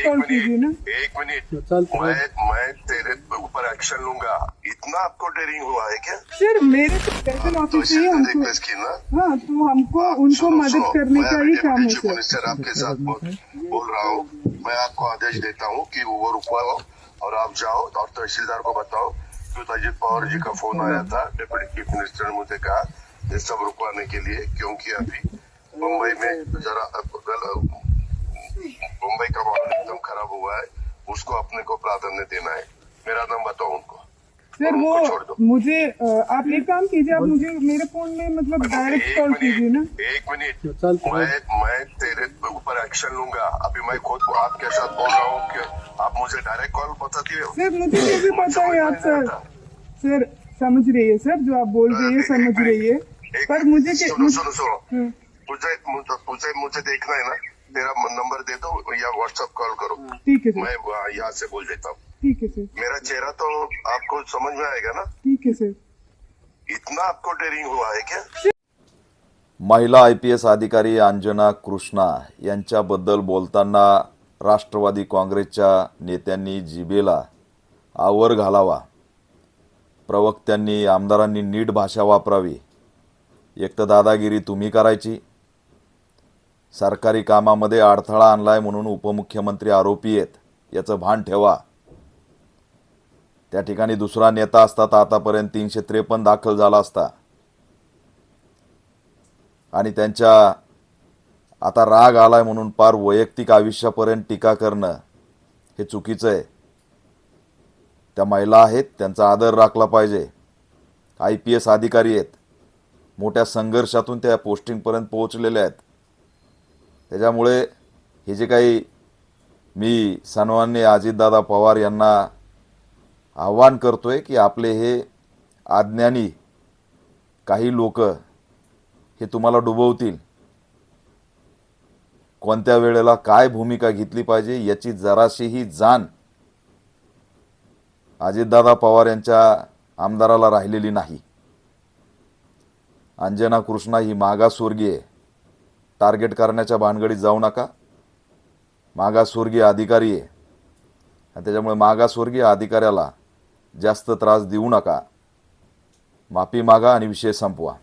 एक कॉल कीजिए ना? मिनट। एक मिनट मैं मैं तेरे ऊपर एक्शन लूँगा। इतना आपको डेयरिंग हुआ है क्या? सर मेरे तो स्पेशल तो ऑफ़िस इसी ही हमको हाँ तो हमको उनको मदद करने का ही काम है सर। मिनिस्टर आपके साथ बोल बोल रहा हूँ। मैं आपको आदेश देता हूँ कि वो रुकवाओ और आप जाओ और तहसीलदार को बताओ क्योंकि अजित पवार जी का फ़ोन आया था। डिप्टी चीफ मिनिस्टर ने मुझे कहा ये सब रुकवाने के लिए क्योंकि अभी मुंबई में जरा उसको अपने को प्राधान्य देना है। मेरा नाम बताओ उनको। सर वो मुझे आप एक काम कीजिए आप मुझे मेरे फ़ोन में मतलब डायरेक्ट कॉल कीजिए ना। एक मिनट। मैं मैं तेरे ऊपर एक्शन लूँगा। अभी मैं खुद आपके साथ बोल रहा हूँ कि आप मुझे डायरेक्ट कॉल बताती हो। सर मुझे ये भी पता है आप सर। सर समझ रही है सर जो आप बोल रही है समझ रही है। पर मुझे सुनो सुनो सुनो। हाँ, मुझे मुझे देखना है ना। तेरा नंबर दे दो या व्हाट्सएप कॉल करो। ठीक है मैं यहाँ से बोल देता हूँ। ठीक है सर। मेरा चेहरा तो आपको समझ में आएगा ना? ठीक है सर। इतना आपको डेयरिंग हुआ है क्या? महिला आय पी एस अधिकारी अंजना कृष्णा यांच्याबद्दल बोलताना राष्ट्रवादी काँग्रेसच्या नेत्यांनी जिबेला आवर घालावा. प्रवक्त्यांनी आमदारांनी नीट भाषा वापरावी. एक तर दादागिरी तुम्ही करायची सरकारी कामामध्ये अडथळा आणलाय म्हणून उपमुख्यमंत्री आरोपी आहेत. याचं भान ठेवा. त्या ठिकाणी दुसरा नेता असता तर आतापर्यंत तीनशे त्रेपन्न दाखल झाला असता. आणि त्यांच्या आता राग आलाय म्हणून पार वैयक्तिक आयुष्यापर्यंत टीका करणं हे चुकीचं आहे. त्या महिला आहेत त्यांचा आदर राखला पाहिजे. आय पी एस अधिकारी आहेत. मोठ्या संघर्षातून त्या पोस्टिंगपर्यंत पोहोचलेल्या आहेत. त्याच्यामुळे हे जे काही मी सन्मान्य अजितदादा पवार यांना आव्हान करतोय की आपले हे अज्ञानी काही लोक हे तुम्हाला डुबवतील कोणत्या वेळेला काय भूमिका घेतली पाहिजे याची जराशीही जाण अजितदादा पवार यांच्या आमदाराला राहिलेली नाही अंजना कृष्णा ही मागासवर्गीय आहे. टार्गेट करण्याच्या भानगडीत जाऊ नका. मागासवर्गीय अधिकारी आहे. आणि त्याच्यामुळे मागासवर्गीय अधिकाऱ्याला जास्त त्रास देऊ नका. माफी मागा आणि विषय संपवा.